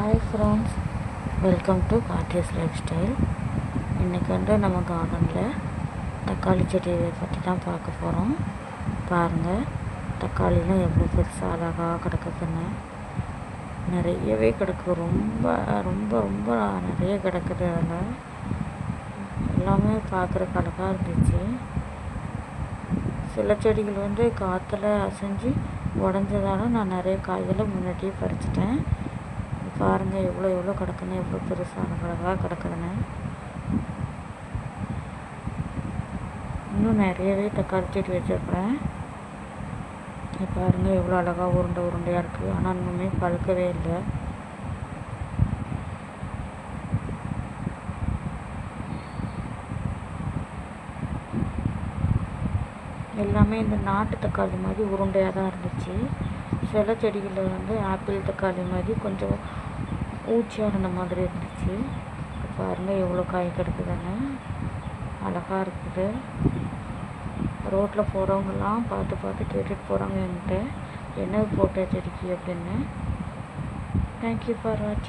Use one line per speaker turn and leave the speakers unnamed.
Hi friends welcome to கார்டியஸ் lifestyle இன்றைக்கி வந்து நம்ம கார்டனில் தக்காளி செடியை பற்றி தான் பார்க்க போகிறோம் பாருங்கள் தக்காளிலாம் எவ்வளோ பெருசாக அழகாக கிடக்குதுன்னு. நிறையவே கிடக்கு ரொம்ப ரொம்ப ரொம்ப நிறைய கிடக்குது அதில். எல்லாமே பார்க்குறக்கு அழகாக இருந்துச்சு. சில செடிகள் வந்து காற்றுல அசைஞ்சு உடஞ்சதால நான் நிறைய காய்களை முன்னாடியே பறிச்சிட்டேன். பாருங்கள் எவ்வளோ எவ்வளோ கிடக்குன்னு எவ்வளோ பெருசாக அழகாக கிடக்குதுன்னு. இன்னும் நிறையவே தக்காளி செடி வச்சுருக்குறேன். பாருங்கள் எவ்வளோ அழகாக உருண்டை உருண்டையாக இருக்குது ஆனால் இன்னுமே பழுக்கவே இல்லை. எல்லாமே இந்த நாட்டு தக்காளி மாதிரி உருண்டையாக தான் இருந்துச்சு. சில செடிகளில் வந்து ஆப்பிள் தக்காளி மாதிரி கொஞ்சம் ஊச்சியாக இருந்த மாதிரி இருந்துச்சு. பாருங்கள் எவ்வளோ காய் கிடக்குதுன்னு. அழகாக இருக்குது. ரோட்டில் போகிறவங்கலாம் பார்த்து பார்த்து கேட்டுட்டு போகிறாங்க என்கிட்ட. என்ன போட்ட செடிக்கு அப்படின்னு. தேங்க்யூ ஃபார் வாட்சிங்